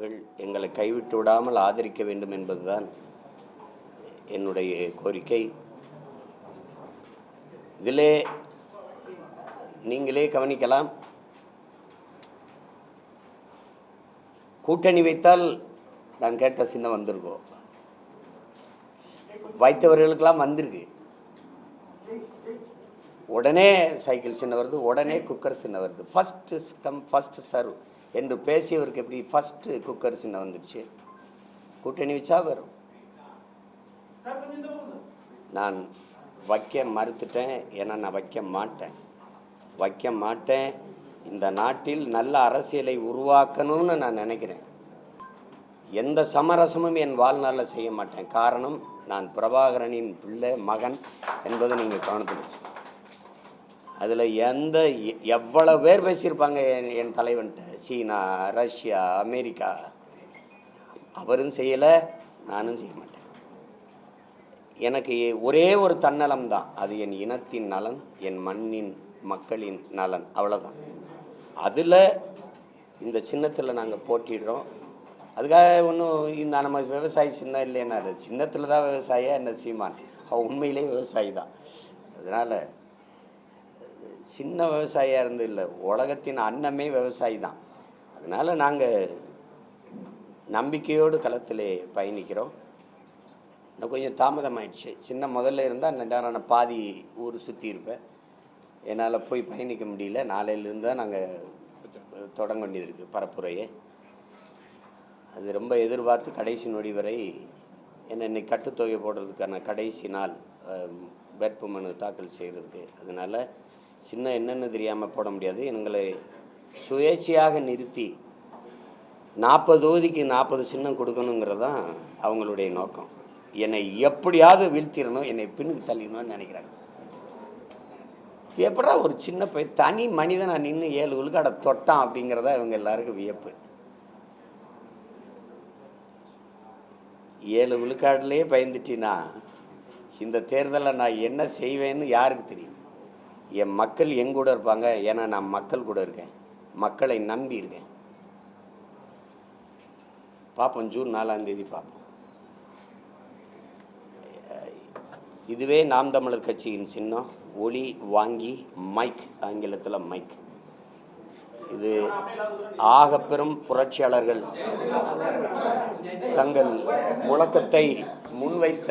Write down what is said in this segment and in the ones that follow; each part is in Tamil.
அவர்கள் எங்களை கைவிட்டு விடாமல் ஆதரிக்க வேண்டும் என்பதுதான் என்னுடைய கோரிக்கை. இதிலே நீங்களே கவனிக்கலாம். கூட்டணி வைத்தால் நான் கேட்ட சின்னம் வந்திருக்கோம் வைத்தவர்களுக்கெல்லாம் வந்திருக்கு. உடனே சைக்கிள் சின்ன வருது உடனே குக்கர் சின்ன வருது. ஃபஸ்ட்டு கம் ஃபஸ்ட்டு சர்வ் என்று பேசியவருக்கு எப்படி ஃபஸ்ட்டு குக்கர் சின்ன வந்துடுச்சு? கூட்டணி வச்சா வரும். நான் வைக்க மறுத்துட்டேன். ஏன்னா நான் வைக்க மாட்டேன். வைக்க மாட்டேன். இந்த நாட்டில் நல்ல அரசியலை உருவாக்கணும்னு நான் நினைக்கிறேன். எந்த சமரசமும் என் வாழ்நாளில் செய்ய மாட்டேன். காரணம் நான் பிரபாகரனின் பிள்ளை மகன் என்பதை நீங்கள் கவனத்தில் வச்சுக்கோங்க. அதில் எந்த எவ்வளோ பேர் பேசியிருப்பாங்க என் என் தலைவன்ட்ட? சீனா ரஷ்யா அமெரிக்கா. அவரும் செய்யலை நானும் செய்ய மாட்டேன். எனக்கு ஒரே ஒரு தன்னலம் தான். அது என் இனத்தின் நலன் என் மண்ணின் மக்களின் நலன். அவ்வளோதான் அதில் இந்த சின்னத்தில் நாங்கள் போட்டிடுறோம் அதுக்காக ஒன்றும் இந்த நம்ம விவசாயி சின்னம் இல்லைன்னா அது. சின்னத்தில் தான் விவசாயியா என்ன சீமான்? அவன் உண்மையிலே விவசாயி தான். அதனால் சின்ன விவசாயியாக இருந்து இல்லை உலகத்தின் அன்னமே விவசாயி தான். அதனால் நாங்கள் நம்பிக்கையோடு களத்திலே பயணிக்கிறோம். இன்னும் கொஞ்சம் தாமதமாயிடுச்சு. சின்ன முதல்ல இருந்தால் நேரம் நான் பாதி ஊர் சுற்றி இருப்பேன். என்னால் போய் பயணிக்க முடியல. நாளையிலேருந்து தான் நாங்கள் தொடங்க வேண்டியது இருக்குது பரப்புரையே. அது ரொம்ப எதிர்பார்த்து கடைசி நொடி வரை என்ன இன்னைக்கு கட்டுத்தொகை போடுறதுக்கான கடைசி நாள் வேட்புமனு தாக்கல் செய்கிறதுக்கு அதனால் சின்ன என்னென்னு தெரியாமல் போட முடியாது. எங்களை சுயேட்சையாக நிறுத்தி நாற்பது தொகுதிக்கு நாற்பது சின்னம் கொடுக்கணுங்கிறது தான் அவங்களுடைய நோக்கம். என்னை எப்படியாவது வீழ்த்திடணும் என்னை பின்னுக்கு தள்ளிடணும்னு நினைக்கிறாங்க. எப்படா ஒரு சின்ன பை தனி மனிதனா நின்று ஏழு விழுக்காடை தொட்டான் அப்படிங்கிறதா இவங்க எல்லாருக்கும் வியப்பு. ஏழு விழுக்காடுலேயே பயந்துட்டினா இந்த தேர்தலில் நான் என்ன செய்வேன்னு யாருக்கு தெரியும்? என் மக்கள் எங்கூட இருப்பாங்க. ஏன்னா நான் மக்கள் கூட இருக்கேன். மக்களை நம்பி இருக்கேன். பார்ப்போம் ஜூன் நாலாம் தேதி பார்ப்போம். இதுவே நாம் தமிழர் கட்சியின் சின்னம். ஒளி வாங்கி மைக் ஆங்கிலத்தில் மைக். இது ஆகப்பெரும் புரட்சியாளர்கள் தங்கள் முழக்கத்தை முன்வைத்த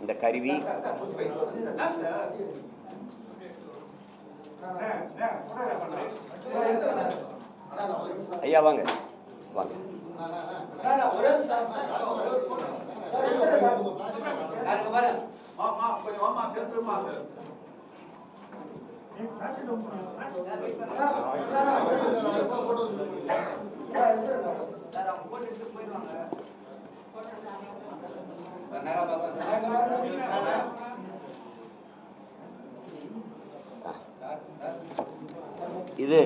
இந்த கருவி. ஐயா வாங்க. வாங்க. இது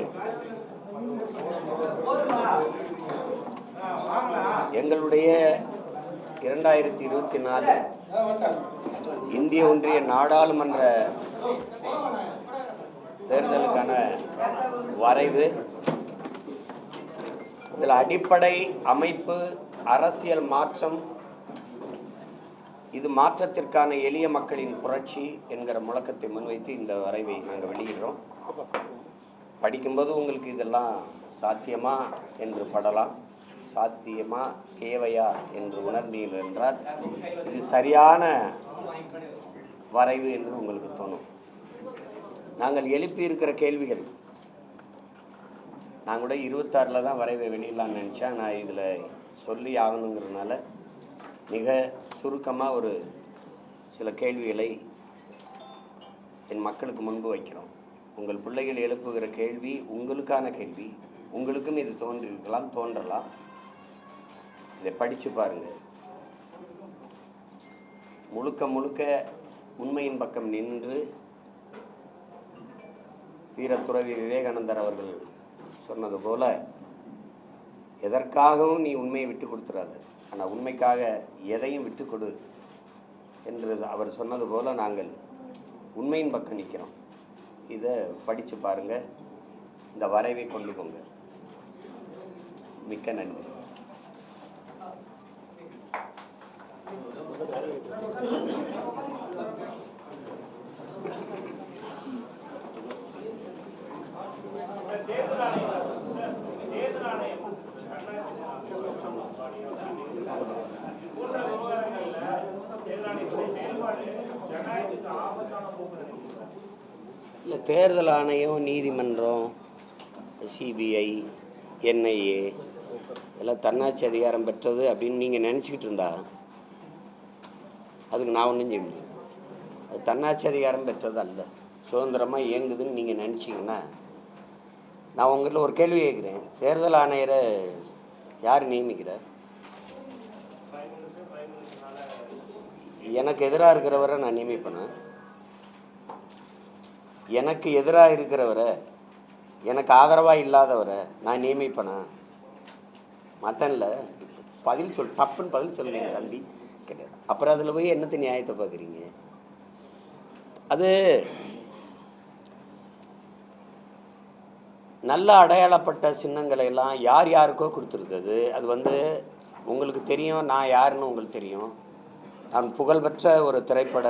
எங்களுடைய இரண்டாயிரத்தி இருபத்தி நாலு இந்திய ஒன்றிய நாடாளுமன்ற தேர்தலுக்கான வரைவு. இதில் அடிப்படை அமைப்பு அரசியல் மாற்றம். இது மாற்றத்திற்கான எளிய மக்களின் புரட்சி என்கிற முழக்கத்தை முன்வைத்து இந்த வரைவை நாங்கள் வெளியிடுறோம். படிக்கும்போது உங்களுக்கு இதெல்லாம் சாத்தியமா என்று படலாம். சாத்தியமா தேவையா என்று உணர்ந்தீர்கள் என்றால் இது சரியான வரைவு என்று உங்களுக்கு தோணும். நாங்கள் எழுப்பியிருக்கிற கேள்விகள் நான் கூட இருபத்தாறில் தான் வரைவை வெளியிடலான்னு நினச்சேன். நான் இதில் சொல்லி ஆகணுங்கிறதுனால மிக சுருக்கமாக ஒரு சில கேள்விகளை என் மக்களுக்கு முன்பு வைக்கிறோம். உங்கள் பிள்ளைகள் எழுப்புகிற கேள்வி உங்களுக்கான கேள்வி. உங்களுக்கும் இது தோன்றிருக்கலாம் தோன்றலாம். இதை படித்து பாருங்கள் முழுக்க முழுக்க உண்மையின் பக்கம் நின்று வீரத்துறவி விவேகானந்தர் அவர்கள் சொன்னது போல எதற்காகவும் நீ உண்மையை விட்டு கொடுத்துறாது. ஆனால் உண்மைக்காக எதையும் விட்டு கொடு என்று அவர் சொன்னது போல் நாங்கள் உண்மையின் பக்கம் நிற்கிறோம். இதை படித்து பாருங்கள் இந்த வரைவை கொண்டு போங்க. மிக்க நன்றி. இல்லை தேர்தல் ஆணையம் நீதிமன்றம் சிபிஐ என்ஐஏ எல்லாம் தன்னாட்சி அதிகாரம் பெற்றது அப்படின்னு நீங்கள் நினச்சிக்கிட்டு இருந்தா? அதுக்கு நான் ஒன்றும் செய்ய முடியும் அது தன்னாட்சி அதிகாரம் பெற்றது அல்ல. சுதந்திரமாக இயங்குதுன்னு நீங்கள் நினச்சிங்கன்னா நான் உங்கள்கிட்ட ஒரு கேள்வி கேட்குறேன் தேர்தல் ஆணையரை யார் நியமிக்கிறார்? எனக்கு எதிராக இருக்கிறவரை நான் நியமிப்பேனா? எனக்கு எதிராக இருக்கிறவரை எனக்கு ஆதரவாக இல்லாதவரை நான் நியமிப்பேனா? மட்டனில். பதில் சொல் தப்புன்னு பதில் சொல்லுங்க தம்பி. கேட்டார் அப்புறம் அதில் போய் என்னத்தை நியாயத்தை பார்க்குறீங்க? அது நல்ல அடையாளப்பட்ட சின்னங்களை எல்லாம் யார் யாருக்கோ கொடுத்துருக்குது. அது வந்து உங்களுக்கு தெரியும் நான் யாருன்னு உங்களுக்கு தெரியும். நான் புகழ்பெற்ற ஒரு திரைப்பட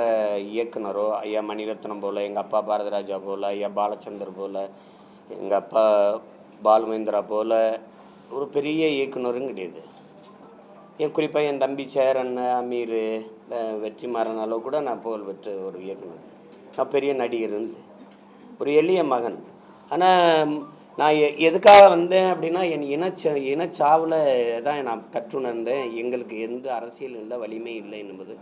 இயக்குனரோ ஐயா மணிரத்னம் போல் எங்கள் அப்பா பாரதிராஜா போல் ஐயா பாலச்சந்தர் போல் எங்கள் அப்பா பாலுமேந்திரா போல் ஒரு பெரிய இயக்குனரும் கிடையாது. என் குறிப்பாக என் தம்பி சேரன் அமீர் வெற்றி வெற்றிமாறன் அளவு கூட நான் புகழ்பெற்ற ஒரு இயக்குனர். நான் பெரிய நடிகர் ஒரு எளிய மகன். ஆனால் நான் எ- எதுக்காக வந்தேன் அப்படின்னா என் இனச்ச இனச்சாவில் தான் நான் கற்றுணர்ந்தேன். எங்களுக்கு எந்த அரசியல் இல்லை வலிமை இல்லை என்பது.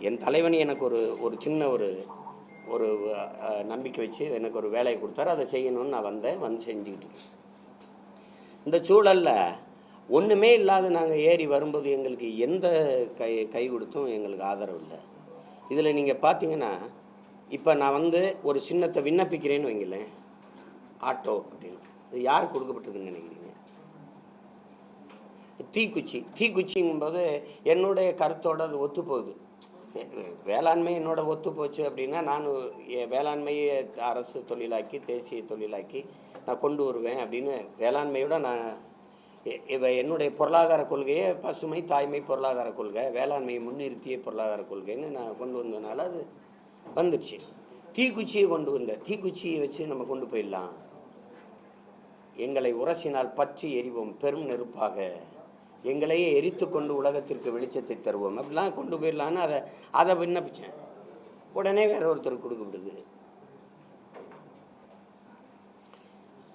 என் தலைவன் எனக்கு ஒரு ஒரு சின்ன ஒரு ஒரு நம்பிக்கை வச்சு எனக்கு ஒரு வேலையை கொடுத்தாரு. அதை செய்யணும்னு நான் வந்தேன் வந்து செஞ்சுக்கிட்டு இருக்கேன். இந்த சூழலில் ஒன்றுமே இல்லாத நாங்கள் ஏறி வரும்போது எங்களுக்கு எந்த கை கை கொடுத்தும் எங்களுக்கு ஆதரவு இல்லை. இதில் நீங்கள் பார்த்தீங்கன்னா இப்போ நான் வந்து ஒரு சின்னத்தை விண்ணப்பிக்கிறேன்னு வைங்களேன். ஆட்டோ அப்படின்னு இது யார் கொடுக்கப்பட்டிருக்குன்னு நினைக்கிறீங்க? தீக்குச்சி. தீக்குச்சிங்கும்போது என்னுடைய கருத்தோட அது ஒத்து போகுது வேளாண்மை என்னோட ஒத்து போச்சு அப்படின்னா நான் வேளாண்மையை அரசு தொழிலாக்கி தேசிய தொழிலாக்கி நான் கொண்டு வருவேன் அப்படின்னு வேளாண்மையோட நான் இவ என்னுடைய பொருளாதார கொள்கையே பசுமை தாய்மை பொருளாதார கொள்கை வேளாண்மையை முன்னிறுத்திய பொருளாதார கொள்கைன்னு நான் கொண்டு வந்ததுனால அது வந்துடுச்சு. தீக்குச்சியை கொண்டு வந்த தீக்குச்சியை வச்சு நம்ம கொண்டு போயிடலாம். எங்களை உரசினால் பற்றி எரிவோம் பெரும் நெருப்பாக. எங்களையே எரித்து கொண்டு உலகத்திற்கு வெளிச்சத்தை தருவோம். அப்படிலாம் கொண்டு போயிடலான்னு அதை அதை விண்ணப்பித்தேன் உடனே வேற ஒருத்தர் கொடுக்கப்படுது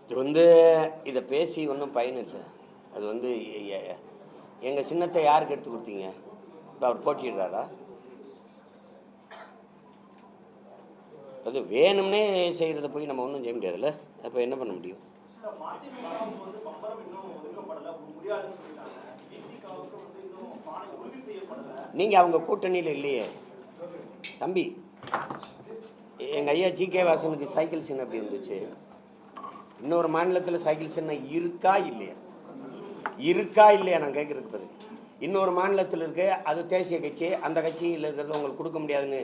இது வந்து இதை பேசி ஒன்றும் பயன் இல்லை. அது வந்து எங்கள் சின்னத்தை யாருக்கு எடுத்து கொடுத்தீங்க? இப்போ அவர் போட்டிடுறாரா அது வேணும்னே செய்கிறத போய் நம்ம ஒன்றும் செய்ய முடியாதுல்ல? அப்போ என்ன பண்ண முடியும்? நீங்கள் அவங்க கூட்டணியில் இல்லையே. தம்பி எங்கள் ஐயா ஜி கே வாசனுக்கு சைக்கிள் சின்னம் எப்படி இருந்துச்சு. இன்னொரு மாநிலத்தில் சைக்கிள் சின்னம் இருக்கா இல்லையா? இருக்கா இல்லையா? நான் கேட்குறதுக்கு பதில். இன்னொரு மாநிலத்தில் இருக்கு அது தேசிய கட்சி அந்த கட்சியில் இருக்கிறத உங்களுக்கு கொடுக்க முடியாதுன்னு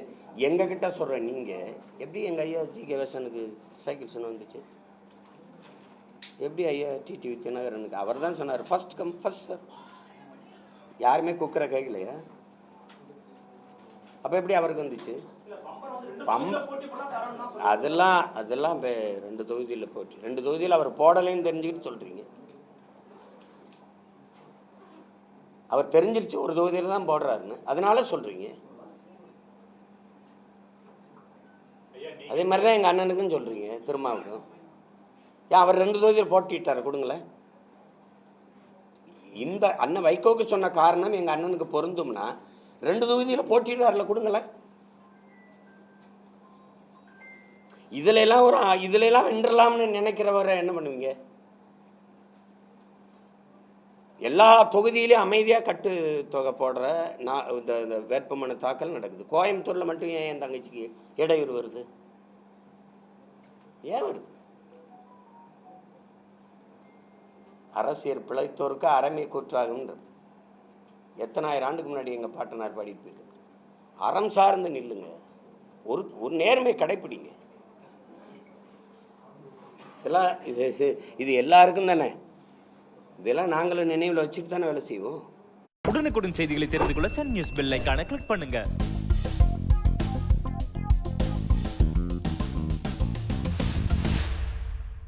எங்கள் கிட்ட சொல்கிறேன் நீங்கள் எப்படி எங்கள் ஐயா ஜி கே வாசனுக்கு சைக்கிள் சொன்ன வந்துச்சு? எப்படி ஐயா டிடிவி தினகரனுக்கு? அவர் தான் சொன்னார் ஃபர்ஸ்ட் கம் ஃபர்ஸ்ட் சார் யாருமே குக்கரை கேட்கலையா அப்போ எப்படி அவருக்கு வந்துச்சு? பம் அதெல்லாம் அதெல்லாம் இப்போ ரெண்டு தொகுதியில் போட்டி ரெண்டு தொகுதியில் அவர் போடலைன்னு தெரிஞ்சுக்கிட்டு சொல்கிறீங்க அவர் தெரிஞ்சிருச்சு ஒரு தொகுதியில் தான் போடுறாருன்னு. அதனால சொல்கிறீங்க அதே மாதிரி தான் எங்கள் அண்ணனுக்கும் சொல்கிறீங்க திருமாவுக்கும். ஏன் அவர் ரெண்டு தொகுதியில் போட்டிட்டார் கொடுங்களேன். இந்த அண்ணன் வைகோக்கு சொன்ன காரணம் எங்கள் அண்ணனுக்கு பொருந்தும்னா ரெண்டு தொகுதியில் போட்டிடுறாருல கொடுங்களேன். இதுல எல்லாம் ஒரு இதுல எல்லாம் வென்றலாம்னு நினைக்கிறவரை என்ன பண்ணுவீங்க? எல்லா தொகுதியிலையும் அமைதியாக கட்டு தொகை போடுற நான் இந்த இந்த வேட்புமனு தாக்கல் நடக்குது. கோயம்புத்தூரில் மட்டும் ஏன் என் தங்கச்சிக்கு இடையூறு வருது? ஏன் வருது? அரசியல் பிழைத்தோருக்கு அறமே கூற்றாகுன்றது எத்தனாயிரம் ஆண்டுக்கு முன்னாடி எங்கள் பாட்டனார் பாடிட்டு போயிட்டு அறம் சார்ந்து நில்லுங்க. ஒரு ஒரு நேர்மை கடைப்பிடிங்க. இதெல்லாம் இது இது- இது எல்லாருக்கும் தானே? இதெல்லாம் நாங்களும் நினைவில் வச்சுட்டு தானே வேலை செய்வோம். உடனுக்குடன் செய்திகளை தெரிந்து கொள்ள சன் நியூஸ் பெல் ஐக்கான கிளிக் பண்ணுங்க.